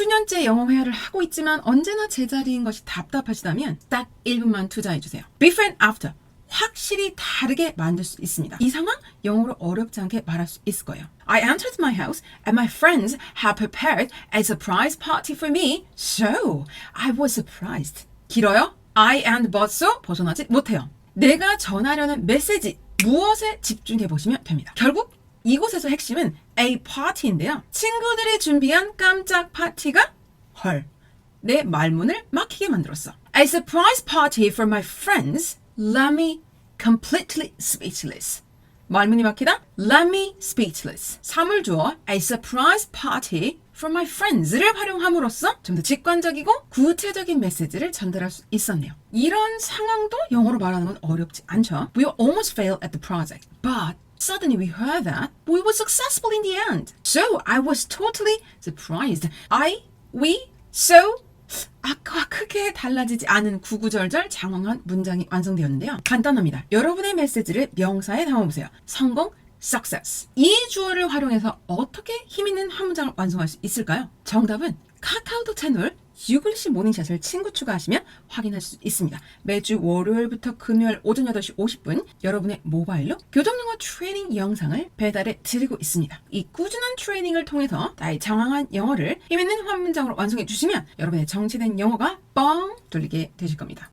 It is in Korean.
수년째 영어 회화를 하고 있지만 언제나 제자리인 것이 답답하시다면 딱 1분만 투자해주세요. Before and after. 확실히 다르게 만들 수 있습니다. 이 상황 영어로 어렵지 않게 말할 수 있을 거예요. I entered my house and my friends had prepared a surprise party for me, so I was surprised. 길어요? I and butso 벗어나지 못해요. 내가 전하려는 메시지 무엇에 집중해 보시면 됩니다. 결국 이곳에서 핵심은 a party인데요. 친구들이 준비한 깜짝 파티가 헐. 내 말문을 막히게 만들었어. A surprise party for my friends left me completely speechless. 말문이 막히다? Left me speechless. 3을 주어 a surprise party for my friends를 활용함으로써 좀 더 직관적이고 구체적인 메시지를 전달할 수 있었네요. 이런 상황도 영어로 말하는 건 어렵지 않죠. We almost failed at the project, but Suddenly we heard that we were successful in the end. So I was totally surprised. I, we, so 아까와 크게 달라지지 않은 구구절절 장황한 문장이 완성되었는데요. 간단합니다. 여러분의 메시지를 명사에 담아보세요. 성공, success. 이 주어를 활용해서 어떻게 힘있는 한 문장을 완성할 수 있을까요? 정답은 카카오톡 채널 유글씨 모닝샷을 친구 추가하시면 확인할 수 있습니다. 매주 월요일부터 금요일 오전 8시 50분 여러분의 모바일로 교정영어 트레이닝 영상을 배달해 드리고 있습니다. 이 꾸준한 트레이닝을 통해서 나의 장황한 영어를 힘있는 한 문장으로 완성해 주시면 여러분의 정체된 영어가 뻥 뚫리게 되실 겁니다.